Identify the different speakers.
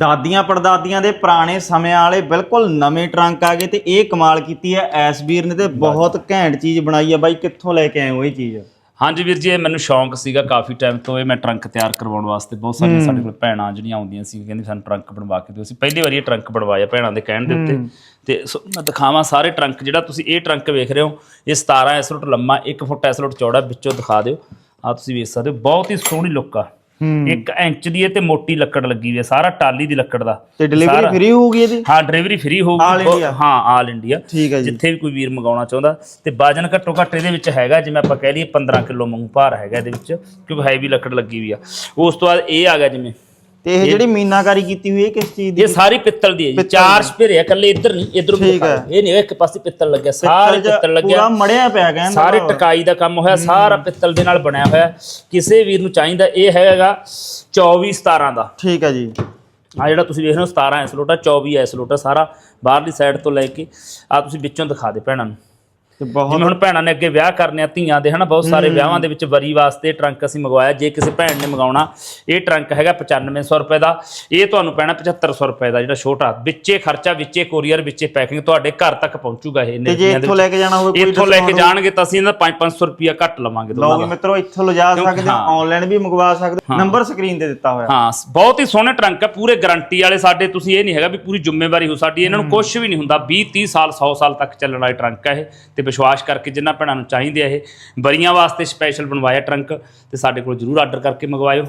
Speaker 1: ਦਾਦੀਆਂ ਪੜਦਾਦੀਆਂ ਦੇ ਪੁਰਾਣੇ ਸਮਿਆਂ ਵਾਲੇ ਬਿਲਕੁਲ ਨਵੇਂ ਟਰੰਕ ਆ ਗਏ ਤੇ ਇਹ ਕਮਾਲ ਕੀਤੀ ਹੈ। ਐਸ ਵੀਰ ਨੇ ਤੇ ਬਹੁਤ ਘੈਂਟ ਚੀਜ਼ ਬਣਾਈ ਆ ਬਾਈ ਕਿੱਥੋਂ ਲੈ ਕੇ ਆਏ ਹੋ ਇਹ ਚੀਜ਼?
Speaker 2: ਹਾਂਜੀ ਵੀਰ ਜੀ ਇਹ ਮੈਨੂੰ ਸ਼ੌਂਕ ਸੀਗਾ ਕਾਫੀ ਟਾਈਮ ਤੋਂ ਇਹ ਮੈਂ ਟਰੰਕ ਤਿਆਰ ਕਰਵਾਉਣ ਵਾਸਤੇ। ਬਹੁਤ ਸਾਰੀਆਂ ਸਾਡੇ ਕੋਲ ਭੈਣਾਂ ਜਿਹੜੀਆਂ ਆਉਂਦੀਆਂ ਸੀ ਕਹਿੰਦੀ ਸਾਨੂੰ ਟਰੰਕ ਬਣਵਾ ਕੇ ਦਿਓ। ਅਸੀਂ ਪਹਿਲੀ ਵਾਰੀ ਇਹ ਟਰੰਕ ਬਣਵਾਇਆ ਭੈਣਾਂ ਦੇ ਕਹਿਣ ਦੇ ਉੱਤੇ। ਤੇ ਸੋ ਮੈਂ ਦਿਖਾਵਾਂ ਸਾਰੇ ਟਰੰਕ ਜਿਹੜਾ ਤੁਸੀਂ ਇਹ ਟਰੰਕ ਵੇਖ ਰਹੇ ਹੋ ਇਹ 17 ਐਸਲੋਟ ਲੰਮਾ 1 ਫੁੱਟ ਐਸਲੋਟ ਚੌੜਾ ਵਿੱਚੋਂ ਦਿਖਾ ਦਿਓ। ਆ ਤੁਸੀਂ ਵੇਖ ਸਕਦੇ ਹੋ ਬਹੁਤ ਹੀ ਸੋਹਣੀ ਲੁੱਕ ਆ।
Speaker 1: ਹੂੰ।
Speaker 2: 1 ਇੰਚ ਦੀ ਇਹ ਤੇ ਮੋਟੀ ਲੱਕੜ ਲੱਗੀ ਹੋਈ ਹੈ ਸਾਰਾ ਟਾਲੀ ਦੀ ਲੱਕੜ ਦਾ।
Speaker 1: ਤੇ ਡਿਲੀਵਰੀ
Speaker 2: ਸਾਰਾ-
Speaker 1: ਫ੍ਰੀ ਹੋਊਗੀ ਇਹਦੀ?
Speaker 2: ਹਾਂ ਡਿਲੀਵਰੀ ਫ੍ਰੀ ਹੋਊਗੀ।
Speaker 1: All India?
Speaker 2: ਹਾਂ ਆਲ ਇੰਡੀਆ
Speaker 1: ਠੀਕ ਹੈ ਜੀ।
Speaker 2: ਜਿੱਥੇ ਵੀ ਕੋਈ ਵੀਰ ਮੰਗਾਉਣਾ ਚਾਹੁੰਦਾ। ਤੇ ਵਜਨ ਘੱਟੋ ਘੱਟ ਇਹਦੇ ਵਿੱਚ ਹੈਗਾ ਜਿਵੇਂ ਆਪਾਂ ਕਹਿ ਲਈਏ 15 ਕਿਲੋ ਮੰਗੂ ਭਾਰ ਹੈਗਾ ਇਹਦੇ ਵਿੱਚ ਕਿਉਂਕਿ ਹੈਵੀ ਲੱਕੜ ਲੱਗੀ ਹੋਈ ਆ। ਉਸ ਤੋਂ ਬਾਅਦ ਇਹ ਆ ਗਿਆ ਜਿਵੇਂ
Speaker 1: ਤੇ ਇਹ ਜਿਹੜੀ ਮੀਨਾਕਾਰੀ ਕੀਤੀ ਹੋਈ ਹੈ ਕਿਸ ਚੀਜ਼ ਦੀ?
Speaker 2: ਇਹ ਸਾਰੀ ਪਿੱਤਲ ਦੀ ਹੈ ਜੀ ਚਾਰ ਸਪੇਰੇ ਇਕੱਲੇ ਇੱਧਰ ਨਹੀਂ ਇੱਧਰ ਵੀ ਦਿਖਾ। ਇਹ ਨਹੀਂ ਇੱਕ ਪਾਸੇ ਪਿੱਤਲ ਲੱਗਿਆ ਸਾਰੇ
Speaker 1: ਪਿੱਤਲ
Speaker 2: ਲੱਗਿਆ।
Speaker 1: ਪੂਰਾ ਮੜਿਆ ਪਿਆ ਕਹਿੰਦਾ
Speaker 2: ਸਾਰੇ ਟਕਾਈ ਦਾ ਕੰਮ ਹੋਇਆ ਸਾਰਾ ਪਿੱਤਲ ਦੇ ਨਾਲ ਬਣਿਆ ਹੋਇਆ। ਕਿਸੇ ਵੀਰ ਨੂੰ ਚਾਹੀਦਾ ਇਹ ਹੈਗਾ 24 17 ਦਾ।
Speaker 1: ਠੀਕ ਹੈ ਜੀ।
Speaker 2: ਆ ਜਿਹੜਾ ਤੁਸੀਂ ਵੇਖ ਰਹੇ ਹੋ 17 ਐਸਲੋਟ ਆ 24 ਐਸਲੋਟ ਆ ਸਾਰਾ ਬਾਹਰਲੀ ਸਾਈਡ ਤੋਂ ਲੈ ਕੇ ਆ ਤੁਸੀਂ ਵਿੱਚੋਂ ਦਿਖਾ ਦੇ ਭੈਣਾਂ ਨੂੰ। ਜਿਵੇਂ ਹੁਣ ਭੈਣਾਂ ਨੇ ਅੱਗੇ ਵਿਆਹ ਕਰਨੇ ਆ ਧੀਆਂ ਦੇ ਹਨਾ ਬਹੁਤ ਸਾਰੇ ਵਿਆਹਾਂ ਦੇ ਵਿੱਚ ਵਰੀ ਵਾਸਤੇ ਟਰੰਕ ਅਸੀਂ ਮੰਗਵਾਇਆ। ਜੇ ਕਿਸੇ ਭੈਣ ਨੇ ਮੰਗਾਉਣਾ ਇਹ ਟਰੰਕ ਹੈਗਾ 9500 ਰੁਪਏ ਦਾ। ਇਹ ਤੁਹਾਨੂੰ ਪੈਣਾ 7500 ਰੁਪਏ ਦਾ ਜਿਹੜਾ ਛੋਟਾ। ਵਿੱਚੇ ਖਰਚਾ ਵਿੱਚੇ ਕੋਰੀਅਰ ਵਿੱਚੇ ਪੈਕਿੰਗ ਤੁਹਾਡੇ ਘਰ ਤੱਕ ਪਹੁੰਚੂਗਾ ਇਹ
Speaker 1: ਤੇ ਜੇ ਇੱਥੋਂ ਲੈ ਕੇ ਜਾਣਾ ਹੋਵੇ ਕੋਈ
Speaker 2: ਇੱਥੋਂ ਲੈ ਕੇ ਜਾਣਗੇ ਤਾਂ ਅਸੀਂ ਇਹਦਾ 5-500 ਰੁਪਿਆ ਘੱਟ ਲਵਾਂਗੇ ਦੋਨਾਂ
Speaker 1: ਲਓ
Speaker 2: ਦਾ।
Speaker 1: ਮਿੱਤਰੋ ਇੱਥੋਂ ਲਿਜਾ ਸਕਦੇ ਹੋ
Speaker 2: ਹਾਂ।
Speaker 1: ਆਨਲਾਈਨ ਵੀ ਮੰਗਵਾ ਸਕਦੇ ਨੰਬਰ ਸਕਰੀਨ ਤੇ ਦਿੱਤਾ ਹੋਇਆ।
Speaker 2: ਹਾਂ ਬਹੁਤ ਹੀ ਸੋਹਣੇ ਟਰੰਕ ਆ ਪੂਰੇ ਗਾਰੰਟੀ ਵਾਲੇ ਸਾਡੇ ਤੁਸੀਂ ਇਹ ਨਹੀਂ ਹੈਗਾ ਵੀ ਪੂਰੀ ਜ਼ਿੰਮੇਵਾਰੀ ਹੋ ਸਾਡੀ ਇਹਨਾਂ ਨੂੰ ਕੁਝ ਵੀ ਨਹੀਂ ਹੁੰਦਾ 20 30 ਸਾਲ 100 ਸਾਲ ਤੱਕ ਚੱਲਣ ਵਾਲੇ ਟਰੰਕ ਆ ਇਹ ਤੇ ਵਿਸ਼ਵਾਸ ਕਰਕੇ ਜਿਨ੍ਹਾਂ ਭੈਣਾਂ ਨੂੰ ਚਾਹੀਦੇ ਆ ਇਹ, ਬਰੀਆਂ ਵਾਸਤੇ ਸਪੈਸ਼ਲ ਬਣਵਾਇਆ ਟਰੰਕ ਤੇ ਸਾਡੇ ਕੋਲ ਜਰੂਰ ਆਰਡਰ ਕਰਕੇ ਮੰਗਵਾਇਓ।